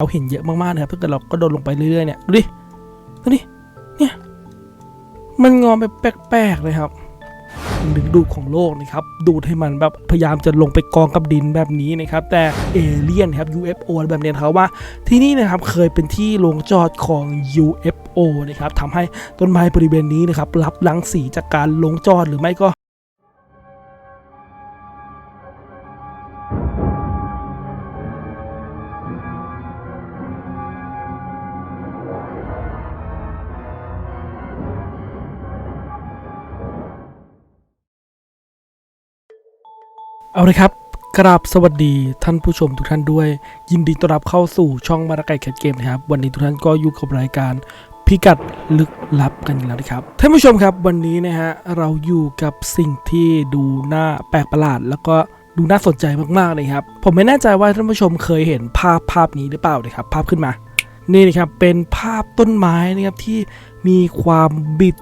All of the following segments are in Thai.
เราเห็นเยอะมากๆนะครับถ้าเกิดเราก็โดนลงไปเรื่อยๆเนี่ยดูดิดูดิเนี่ยมันงอไปแปลกๆเลยครับดึงดูดของโลกนะครับ ดูดให้มันแบบพยายามจะลงไปกองกับดินแบบนี้นะครับ แต่เอเลี่ยนครับ UFO แบบเนี้ยนะครับว่าที่นี่นะครับเคยเป็นที่ลงจอดของ UFO นะครับทำให้ต้นไม้บริเวณนี้นะครับรับรังสีจากการลงจอดหรือไม่ก็ เอาเลยครับ กราบสวัสดีท่านผู้ชมทุกท่านด้วย ยินดีต้อนรับเข้าสู่ช่องมาราไก่แคทเกมนะครับ วันนี้ทุกท่านก็อยู่กับรายการพิกัดลึกลับกันอีกแล้วนะครับ ท่านผู้ชมครับวันนี้นะฮะเราอยู่กับสิ่งที่ดูน่าแปลกประหลาด แล้วก็ดูน่าสนใจมากๆเลยครับ ผมไม่แน่ใจว่าท่านผู้ชมเคยเห็นภาพภาพนี้หรือเปล่านะครับ ภาพขึ้นมา นี่นะครับเป็นภาพต้นไม้นะครับที่มีความบิด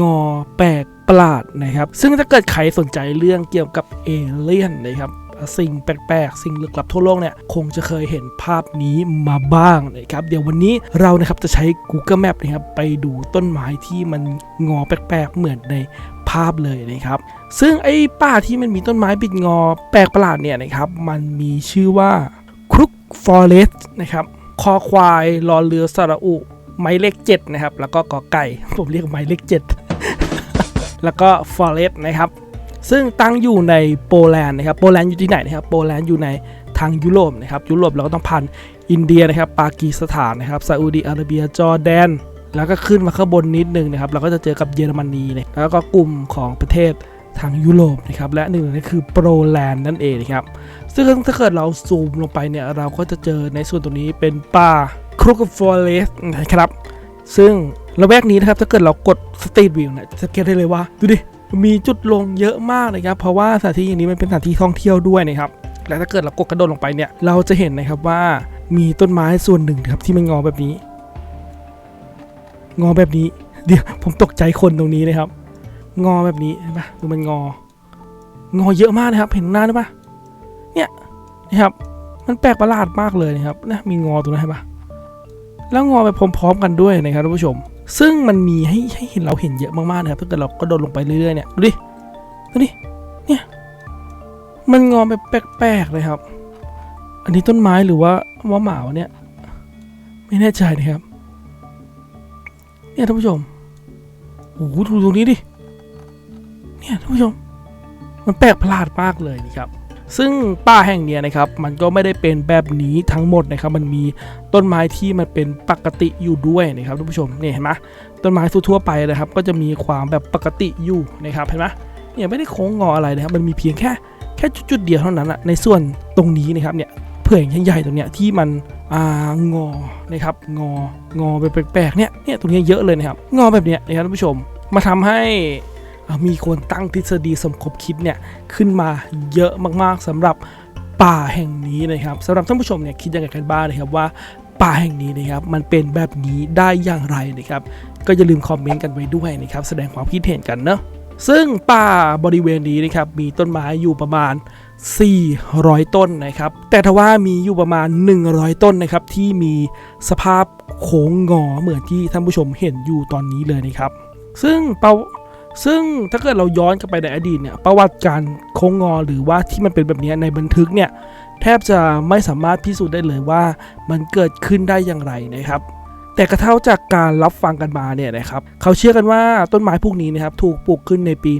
งอแปลก ประหลาดนะครับ ซึ่งถ้าเกิดใครสนใจเรื่องเกี่ยวกับเอเลี่ยนนะครับสิ่งแปลกๆ สิ่งลึกลับทั่วโลกเนี่ย คงจะเคยเห็นภาพนี้มาบ้างนะครับ เดี๋ยววันนี้เรานะครับจะใช้ Google Map นะครับไปดูต้นไม้ที่มันงอแปลกๆ เหมือนในภาพเลยนะครับ ซึ่งไอ้ป่าที่มันมีต้นไม้บิดงอแปลกประหลาดเนี่ยนะครับ มันมีชื่อว่าครุกฟอเรสต์นะครับ คอควาย รอเรือสระอุ ไม้เลขเจ็ดนะครับ แล้วก็กอไก่ ผมเรียกไม้เลขเจ็ด แล้วก็ฟอเรสต์นะครับซึ่งตั้งอยู่ในโปแลนด์นะครับโปแลนด์อยู่ที่ไหนนะครับโปแลนด์อยู่ในทางยุโรปนะครับยุโรปเราก็ต้องผ่านอินเดียนะครับปากีสถานนะครับซาอุดีอาระเบียจอร์แดน แล้วก็ขึ้นมาข้างบนนิดนึงนะครับเราก็จะเจอกับเยอรมนีนะแล้วก็กลุ่มของประเทศทางยุโรปนะครับและหนึ่งนั่นคือโปแลนด์นั่นเองนะครับซึ่งถ้าเกิดเราซูมลงไปเนี่ยเราก็จะเจอในส่วนตรงนี้เป็นป่าครุกฟอเรสนะครับซึ่ง ระแวกนี้นะครับถ้าเกิดเรากดสตรีทวิวเนี่ยจะเกตได้เลยว่า ดูดิ มีจุดลงเยอะมากนะครับ เพราะว่าสถานที่อย่างนี้มันเป็นสถานที่ท่องเที่ยวด้วยนะครับ และถ้าเกิดเรากดกระโดดลงไปเนี่ย เราจะเห็นนะครับว่ามีต้นไม้ส่วนหนึ่งครับที่มันงอแบบนี้ งอแบบนี้ เดี๋ยวผมตกใจคนตรงนี้นะครับ งอแบบนี้เห็นปะดูมันงอ งอเยอะมากนะครับ เห็นหน้าได้ปะเนี่ยนะครับ มันแปลกประหลาดมากเลยนะครับนะมีงอตรงนั้นเห็นปะแล้วงอไปพร้อมๆกันด้วยนะครับท่านผู้ชม ซึ่งมันมีให้ให้เห็นเราเห็นเยอะมากๆนะครับ ถ้าเกิดเราก็โดดลงไปเรื่อยๆเนี่ย ดูดิ ดูดิ เนี่ย มันงอไปแปลกๆเลยครับ อันนี้ต้นไม้หรือว่าว่าหมาวเนี่ย ไม่แน่ใจนะครับ เนี่ยท่านผู้ชม โอ้โหดูตรงนี้ดิ เนี่ยท่านผู้ชม มันแปลกประหลาดมากเลยนะครับ ซึ่งป่าแห่งเนี้ยนะครับมันก็ไม่ได้เป็นแบบนี้ทั้งหมดนะครับ มันมีต้นไม้ที่มันเป็นปกติอยู่ด้วยนะครับท่านผู้ชมเนี่ยเห็นไหมต้นไม้ทั่วไปนะครับ ก็จะมีความแบบปกติอยู่นะครับเห็นไหมเนี่ยไม่ได้โค้งงออะไรนะครับมันมีเพียงแค่แค่จุดๆเดียวเท่านั้นอะในส่วนตรงนี้นะครับเนี่ยเผื่อใหญ่ๆตรงเนี้ยที่มันอ่างอนะครับงองอไปแปลกๆเนี่ยเนี่ยตรงเนี้ยเยอะเลยนะครับงอแบบเนี้ยนะครับท่านผู้ชม มาทำให้ มีคนตั้งทฤษฎีสมคบคิดเนี่ยขึ้นมาเยอะมากๆสำหรับป่าแห่งนี้นะครับสำหรับท่านผู้ชมเนี่ยคิดยังไงกันบ้างนะครับว่าป่าแห่งนี้นะครับมันเป็นแบบนี้ได้อย่างไรนะครับก็อย่าลืมคอมเมนต์กันไว้ด้วยนะครับแสดงความคิดเห็นกันเนาะซึ่งป่าบริเวณนี้นะครับมีต้นไม้อยู่ประมาณ 400 ต้นนะครับ แต่ทว่ามีอยู่ประมาณ 100 ต้นนะครับที่มีสภาพโค้งงอเหมือนที่ท่านผู้ชมเห็นอยู่ตอนนี้เลยนะครับ ซึ่งเปา ซึ่งถ้าเกิดเราย้อนกลับไปในอดีตเนี่ยประวัติการโค้งงอหรือว่าที่มันเป็นแบบนี้ในบันทึกเนี่ยแทบจะไม่สามารถพิสูจน์ได้เลยว่ามันเกิดขึ้นได้อย่างไรนะครับ แต่กระเท่าจากการรับฟังกันมาเนี่ยนะครับเขาเชื่อกันว่าต้นไม้พวกนี้นะครับถูกปลูกขึ้นในปี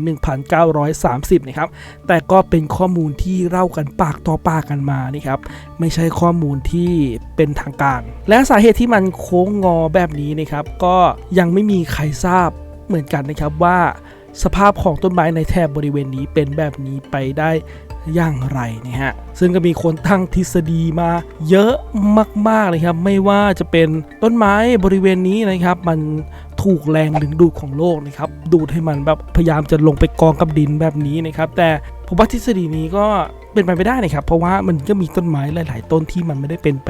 1930 นะครับแต่ก็เป็นข้อมูลที่เล่ากันปากต่อปากกันมานี่ครับไม่ใช่ข้อมูลที่เป็นทางการ และสาเหตุที่มันโค้งงอแบบนี้นะครับก็ยังไม่มีใครทราบ เหมือนกันนะครับว่าสภาพของต้นไม้ในแถบบริเวณนี้เป็นแบบนี้ไปได้อย่างไรนะฮะ ซึ่งก็มีคนตั้งทฤษฎีมาเยอะมากๆเลยครับ ไม่ว่าจะเป็นต้นไม้บริเวณนี้นะครับ มันถูกแรงดึงดูดของโลกนะครับ ดูดให้มันแบบพยายามจะลงไปกองกับดินแบบนี้นะครับ แต่ผมว่าทฤษฎีนี้ก็เป็นไปไม่ได้นะครับ เพราะว่ามันก็มีต้นไม้หลาย ๆ ต้นที่มันไม่ได้เป็นไป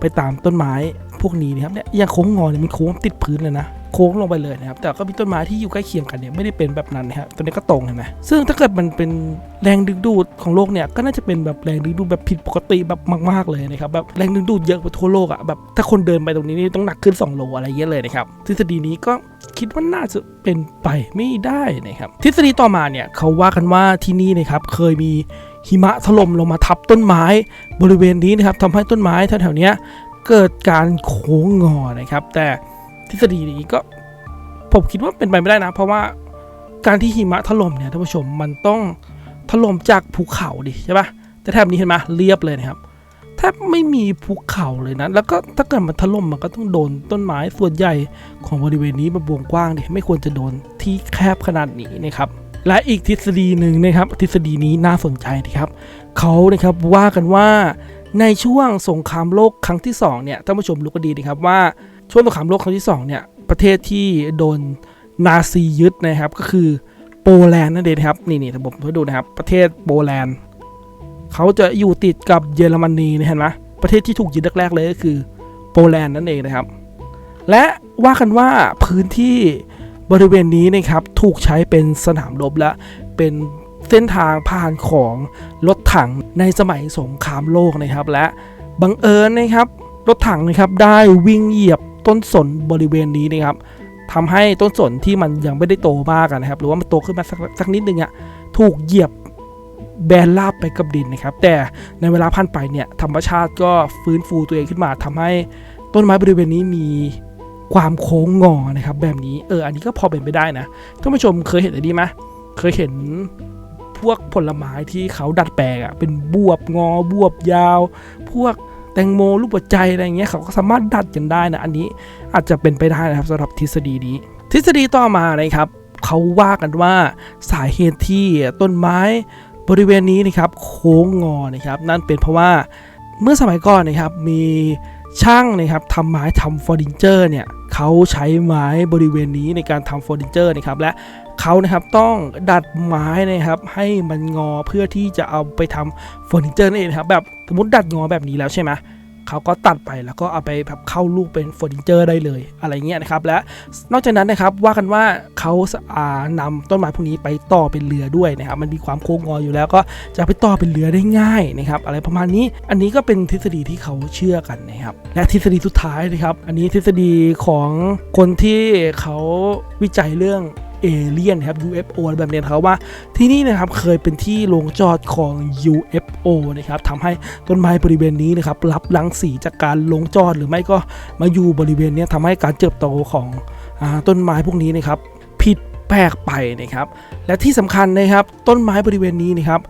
ไปตามต้นไม้พวกนี้นะครับเนี่ยอย่างโค้งงอเนี่ยมันโค้งติดพื้นเลยนะ โค้งลงไปเลยนะครับ แต่ก็มีต้นไม้ที่อยู่ใกล้เคียงกันเนี่ยไม่ได้เป็นแบบนั้นนะครับตัวนี้ก็ตรงเห็นไหมซึ่งถ้าเกิดมันเป็นแรงดึงดูดของโลกเนี่ยก็น่าจะเป็นแบบแรงดึงดูดแบบผิดปกติแบบมาก ๆเลยนะครับแบบแรงดึงดูดเยอะไปทั่วโลกอะ่ะแบบถ้าคนเดินไปตรงนี้นี่ต้องหนักขึ้น 2 โลอะไรเงี้ยเลยนะครับทฤษฎีนี้ก็คิดว่าน่าจะเป็นไปไม่ได้นะครับทฤษฎีต่อมาเนี่ยเขาว่ากันว่าที่นี่นะครับเคยมีหิมะถล่มลงมาทับต้นไม้บริเวณนี้นะครับทำให้ต้นไม้แถวๆนี้เกิดการโค้งงอนะครับ แต่ ทฤษฎีนี้ก็ ผมคิดว่าเป็นไปไม่ได้นะ เพราะว่าการที่หิมะถล่มเนี่ยท่านผู้ชมมันต้องถล่มจากภูเขาดิใช่ปะแต่แถบนี้เห็นไหมเรียบเลยนะครับแทบไม่มีภูเขาเลยนะ แล้วก็ถ้าเกิดมันถล่มมันก็ต้องโดนต้นไม้ส่วนใหญ่ของบริเวณนี้มันวงกว้างดิไม่ควรจะโดนที่แคบขนาดนี้นะครับและอีกทฤษฎีหนึ่งนะครับ ทฤษฎีนี้น่าสนใจนะครับเขานะครับว่ากันว่าในช่วงสงครามโลกครั้งที่สองเนี่ยท่านผู้ชมรู้กันดีนะครับว่า ช่วงสงครามโลกครั้งที่สองเนี่ยประเทศที่โดนนาซียึดนะครับก็คือโปแลนด์นั่นเองครับนี่นี่ผมให้ดูนะครับ ประเทศโปแลนด์เขาจะอยู่ติดกับเยอรมนีนะเห็นไหมประเทศที่ถูกยึดแรกๆเลยก็คือโปแลนด์นั่นเองนะครับ และว่ากันว่าพื้นที่บริเวณนี้นะครับถูกใช้เป็นสนามรบและเป็นเส้นทางผ่านของรถถังในสมัยสงครามโลกนะครับ และบังเอิญนะครับรถถังนะครับได้วิ่งเหยียบ ต้นสนบริเวณนี้นะครับทำให้ต้นสนที่มันยังไม่ได้โตมากนะครับ หรือว่ามันโตขึ้นมาสักสักนิดนึงอะถูกเหยียบแบนราบไปกับดินนะครับ แต่ในเวลาผ่านไปเนี่ยธรรมชาติก็ฟื้นฟูตัวเองขึ้นมาทำให้ต้นไม้บริเวณนี้มีความโค้งงอนะครับ แบบนี้เอออันนี้ก็พอเป็นไปได้นะท่านผู้ชมเคยเห็นอะไรนี้ไหมเคยเห็นพวกผลไม้ที่เขาดัดแปลงอะเป็นบวบงอบวบยาว พวก แตงโมรูปหัวใจอะไรเงี้ยเขาก็สามารถดัดกันได้นะ อันนี้อาจจะเป็นไปได้นะครับสำหรับทฤษฎีนี้ ทฤษฎีต่อมานะครับเขาว่ากันว่าสาเหตุที่ต้นไม้บริเวณนี้นะครับโค้งงอนะครับ นั่นเป็นเพราะว่าเมื่อสมัยก่อนนะครับมี ช่างนะครับทำไม้ทำเฟอร์นิเจอร์เนี่ยเขาใช้ไม้บริเวณนี้ในการทำเฟอร์นิเจอร์นะครับและเขานะครับต้องดัดไม้นะครับให้มันงอเพื่อที่จะเอาไปทำเฟอร์นิเจอร์นั่นเองครับแบบสมมติดัดงอแบบนี้แล้วใช่ไหม เขาก็ตัดไปแล้วก็เอาไปแบบเข้าลูกเป็นเฟอร์นิเจอร์ได้เลยอะไรเงี้ยนะครับและนอกจากนั้นนะครับว่ากันว่าเขาอานำต้นไม้พวกนี้ไปต่อเป็นเรือด้วยนะครับมันมีความโค้งงออยู่แล้วก็จะไปต่อเป็นเรือได้ง่ายนะครับอะไรประมาณนี้อันนี้ก็เป็นทฤษฎีที่เขาเชื่อกันนะครับและทฤษฎีสุดท้ายนะครับ อันนี้ทฤษฎีของคนที่เขาวิจัยเรื่อง เอเลี่ยนครับ UFO อะไรแบบนี้ยเขาว่าที่นี่นะครับเคยเป็นที่ลงจอดของ UFO นะครับทำให้ต้นไม้บริเวณนี้นะครับรับรังสีจากการลงจอดหรือไม่ก็มาอยู่บริเวณนี้ทำให้การเติบโตของอต้นไม้พวกนี้นะครับผิดแปลกไปนะครับ และที่สำคัญนะครับต้นไม้บริเวณนี้นะครับ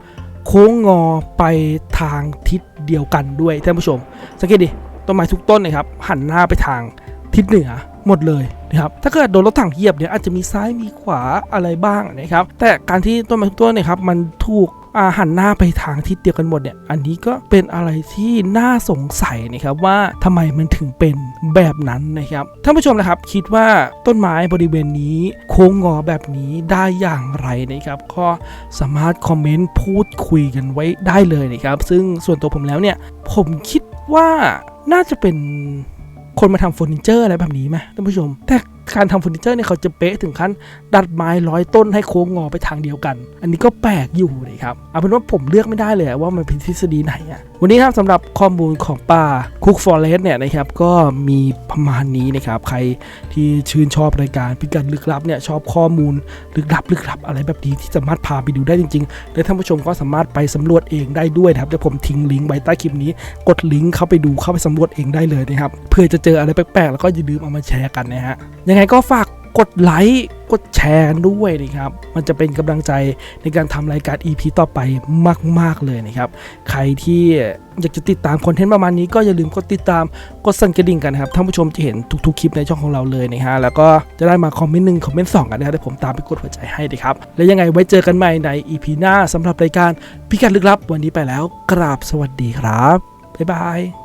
โค้งงอไปทางทิศเดียวกันด้วยท่านผู้ชม สังเกตดิต้นไม้ทุกต้นนะครับหันหน้าไปทางทิศเหนือ หมดเลยนะครับถ้าเกิดโดนรถถังเหยียบเนี่ยอาจจะมีซ้ายมีขวาอะไรบ้างนะครับแต่การที่ต้นไม้ทุกต้นเนะครับมันถูกอาหันหน้าไปทางทิศเดียวกันหมดเนี่ย อันนี้ก็เป็นอะไรที่น่าสงสัยนะครับว่าทำไมมันถึงเป็นแบบนั้นนะครับ ท่านผู้ชมนะครับคิดว่าต้นไม้บริเวณนี้โค้งงอแบบนี้ได้อย่างไรนะครับ ก็สามารถคอมเมนต์พูดคุยกันไว้ได้เลยนะครับ ซึ่งส่วนตัวผมแล้วเนี่ยผมคิดว่าน่าจะเป็น คนมาทำเฟอร์นิเจอร์อะไรแบบนี้ไหมท่านผู้ชม แต่การทำเฟอร์นิเจอร์เนี่ยเขาจะเป๊ะถึงขั้นดัดไม้ร้อยต้นให้โค้งงอไปทางเดียวกัน อันนี้ก็แปลกอยู่เลยครับเอาเป็นว่าผมเลือกไม่ได้เลยว่ามันเป็นทฤษฎีไหนอะวันนี้ครับสำหรับข้อมูลของป่าคุกฟอร์เรสเนี่ยนะครับก็มีประมาณนี้นะครับ ใครที่ชื่นชอบรายการพิกัดลึกลับเนี่ยชอบข้อมูลลึกลับลึกลับอะไรแบบนี้ที่สามารถพาไปดูได้จริงๆ และท่านผู้ชมก็สามารถไปสำรวจเองได้ด้วยนะครับเดี๋ยวผมทิ้งลิงก์ไว้ใต้คลิปนี้ กดลิงก์เข้าไปดูเข้าไปสำรวจเองได้เลยนะครับเพื่อจะเจออะไรแปลกๆแล้วก็อย่าลืมเอามาแชร์กันนะฮะยังไงก็ฝาก กดไลค์กดแชร์กันด้วยนะครับ มันจะเป็นกำลังใจในการทำรายการ EP ต่อไปมาก ๆ เลยนะครับ ใครที่อยากจะติดตามคอนเทนต์ประมาณนี้ก็อย่าลืมกดติดตามกดสั่นกระดิ่งกันนะครับท่านผู้ชมจะเห็นทุกๆคลิปในช่องของเราเลยนะฮะแล้วก็จะได้มาคอมเมนต์หนึ่งคอมเมนต์สองกันนะครับเดี๋ยวผมตามไปกดหัวใจให้นะครับ แล้วยังไงไว้เจอกันใหม่ใน EP หน้าสำหรับรายการพิกัดลึกลับ วันนี้ไปแล้วกราบสวัสดีครับบ๊ายบาย